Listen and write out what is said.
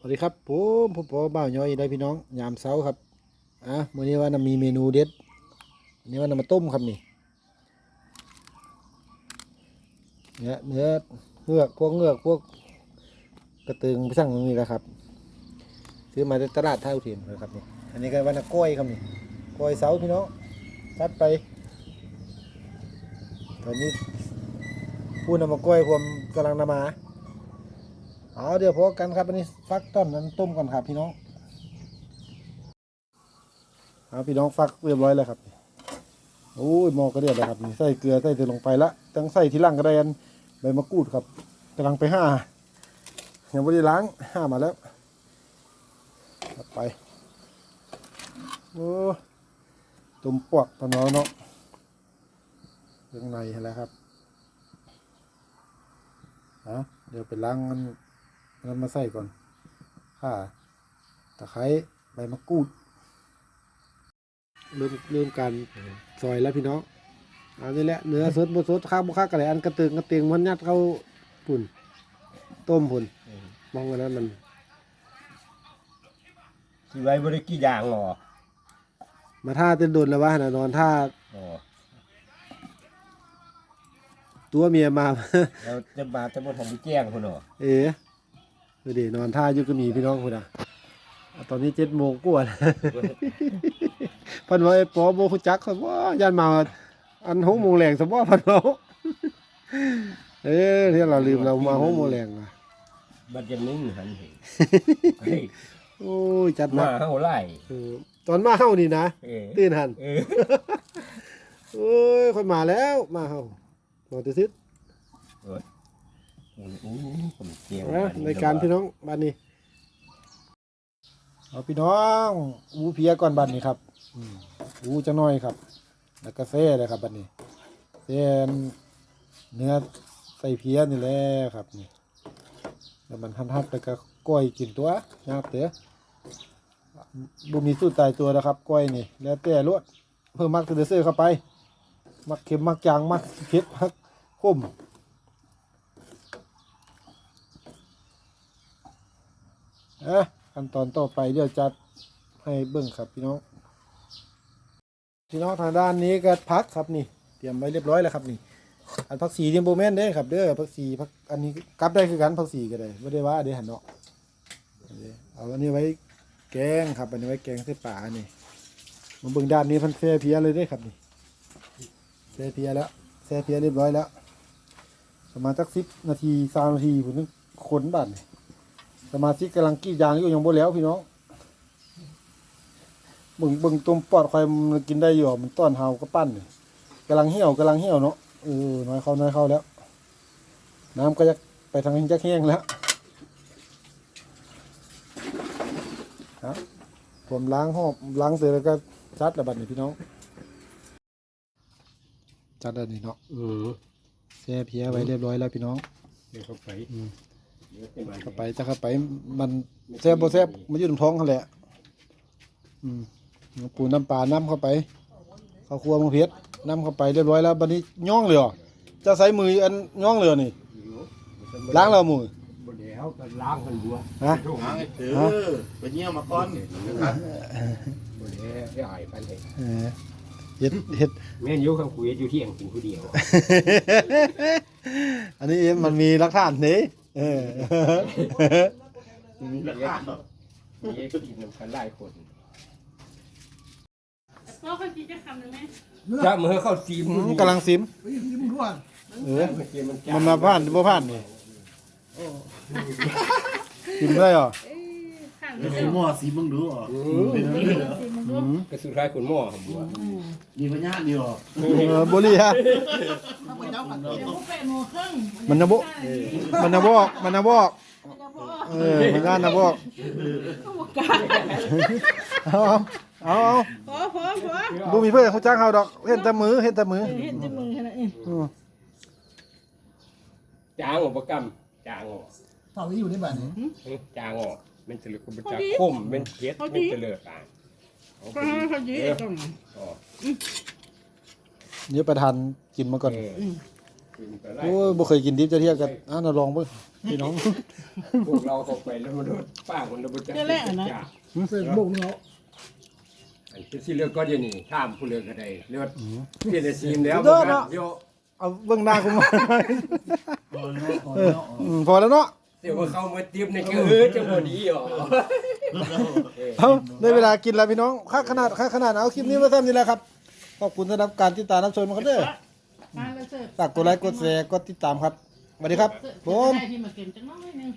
สวัสดีครับผมผมปอบ่าวย้อยได้พี่น้องยามเช้าครับอะมื้อนี้ว่านมีเมนูเด็ดอันนี้ว่านะมาต้มครับนี่เนี่ยเนื้อเงือกพวกเงือกพวกกระตึงไปสั่งตรงนี้แหล้วครับ ซื้อมาจากตลาดท่าอุเทนเลยครับนี่อันนี้ก็ว่านะกล้วยครับนี่กล้วยเสาพี่น้องตัดไป ตอนนี้พูดนำมากล้วยผมกำลังนำมา เอาเดี๋ยวพอกันครับอันนี้ฟักต้นนั้นต้มก่อนครับพี่น้องเอาพี่น้องฟักเรียบร้อยแล้วครับโอ้ยหมอก็เดือดแล้วครับใส่เกลือใส่เกลือลงไปละตั้งใส่ทีหลังก็ได้อันใบมะกรูดครับกำลังไปห้ายังไม่ได้ล้างห้ามาแล้วไปโอ้ต้มปวกปะเนาะเนาะเครื่องในแล้วครับเอาเดี๋ยวไปล้างมัน แล้วมาใส่ก่อนข่าตะไคร้ใบมะกรูด เริ่มเริ่มการซอยแล้วพี่น้องเอานี่แหละเนื้อสดบดสดข้าวบุข้าวกระไรอันกระเตึงกระเตียงมันยัดเข้าปุ่น ต้มปุ่นมองกันนั้นมันสิไว้บริกี่อย่างหรอมาท่าเต้นโดนแล้ววะนะนอนท่าอ๋อตัวเมียมา แล้วจะมาจะบ่ทันได้แจ้งพุ่นหรอเอ๋ ดูดินอนท่าอยู่ก็มีพี่น้องคุณอะอะตอนนี้เจ็ดโมงกว่าแล้วเพันว่าไอ้ปอโบคุจักเขาว่ายันมาอันหกโมงแรงสมว่าพันเราเอ้ยที่เราลืมเรามาหกโมงแรงอะบัดจะนิ่งหันเห็นเฮ้ยโอ้ยจัดหมานักเฮาไล่เออตอนมาเฮานี่นะเออตื่นหันเออโอ้ยคนมาแล้วมาเฮาหมอติซิด อู้ผมเจียงนะในการพี่น้องบ้านนี้เอาพี่น้องอูเพียก่อนบ้านนี้ครับอูจะน้อยครับ แล้วก็เซ่เลยครับบ้านนี้เส้นเนื้อใส่เพียนี่แหละครับนี่แล้วมันหั่นๆแล้วก็ก้อยกินตัวยากเต๋อบุมีสูตรตายตัวนะครับก้อยนี่ แล้วแต่ลวดเพิ่มมักเดือเซ่เข้าไป มักเค็มมักจางมักเผ็ดมักขม อะขั้นตอนต่อไปเดี๋ยวจัดให้เบิ่งครับพี่น้องพี่น้องทางด้านนี้ก็พักครับนี่ เตรียมไว้เรียบร้อยแล้วครับนี่ อันพักสีเทียมโบแมนเด้ครับเด้อพักสีพักอันนี้กลับได้คือกันพักสีก็ได้ไม่ได้ว่าเดี๋ยวหันเนาะเอาอันนี้ไว้แกงครับอันนี้ไว้แกงใส่ป่านี่มาเบิ่งด้านนี้พันแซ่เพียเลยได้ครับนี่แซ่เพียแล้วแซ่เพียเรียบร้อยแล้วประมาณสักสิบนาทีสามนาทีผมต้องขนบัตร สมาชิกกำลังกรีดยางอยู่ยังบ่แล้วพี่น้องเบิ่งเบิ่งต้มปอดควายมันกินได้อยู่อะมันต้อนเฮาก็ปั้นนี่กำลังเหี่ยวกำลังเหี่ยวเนาะเออน้อยเข้าน้อยเข้าแล้ว น้ำก็จะไปทางนี้จะแห้งแล้วครับผมล้างหอบล้างเสร็จแล้วก็จัดแล้วบัดนี้พี่น้องจัดแล้วนี่เนาะอือแช่เพียไว้เรียบร้อยแล้วพี่น้องเดี๋ยวเข้าไปอืม เดี๋ยวจะมาเข้าไปจะเข้าไปมันแซ่บบ่แซ่บมันอยู่ในท้องเขาแหละ อืมน้ำปูน้ำปลาน้ำเข้าไปข้าวคั่วมังเพชรน้ำเข้าไปเรียบร้อยแล้วบัดนี้ย่องเลยเหรอจะใส่มืออันย่องเลยเหรอนี่ล้างแล้วมือบ่แล้วก็ล้างกันบัวฮะล้างไอ้เต๋อไปเยี่ยมมาก่อนบ่แล้วได้อายปานใดเออเฮ็ดเฮ็ดแม่นอยู่ข้างคุยอยู่เที่ยงกินผู้เดียว อันนี้มันมีหลักฐานนี่ เออมีหลักฐานเหรอนี่กินนำกันหลายคนก็เคยกินจะคำหนึ่งไหมจ้ามือเข้าซีมอืมกำลังซิมเออมันมาผ่านบ่ผ่านนี่กินได้เหรอเอ้ยข้างไอ้นี้สีหม้อสีมึงดูเหรอเป็นอะ ไรเหรออืมก็สุดท้ายคนหม้อครับบัวมีพญาติดีเหรอเออบุรีฮะเดี๋ยวพวกแปดโมงครึ่งมันนะบ่มันนะบอกมันนะบอกเออมันงานนะบอกก็บอกกันเอาเอาเอาพอพอพอบุมีเพื่อนเขาจ้างเฮาดอกเห็นแต่มือเห็นแต่มือเห็นจะมือขนาดนี้อืมจางออกประกำจางออกเท่าที่อยู่ในบ้านนี้จางออกมันจะเหลือมันจะคมมันเผ็ดมันจะเหลือตาย เอาพไปอพอดีตรงอ๋อเดี๋ยวประธานกินมาก่อน เออกินไปไล่โอ้ยบ่เคยกินดิบจะเทียบกันอะน่าลองเบิ่งพี่น้อง พวกเราเข้าไปแล้วมันโดนป้าคนเราบ่จักจ้าเสิร์ฟบุกเนาะอันที่สิเลือกก็เดี๋ยวนี้ถามผู้เลือกก็ได้เลือกเปลี่ยนแต่ซีมแล้วเด้อเนาะโยเอาเบิ่งหน้ากูมาพอแล้วพอแล้วอืมพอแล้วเนาะ เดี๋ยวว่าเข้ามาติบในก็เออจังบ่ดีอ๋อ เอาได้เวลากินแล้วพี่น้องค่าขนาดค่าขนาดเอาคลิปนี้ไว้ซ้ำนี่แหละครับ ขอบคุณสำหรับการติดตามรับชมกันเด้อมาเลยเสิร์ฟฝากกดไลค์กดแชร์กดติดตามครับสวัสดีครับเสิร์ฟผมได้ที่มาเก็บจังน้อยนึง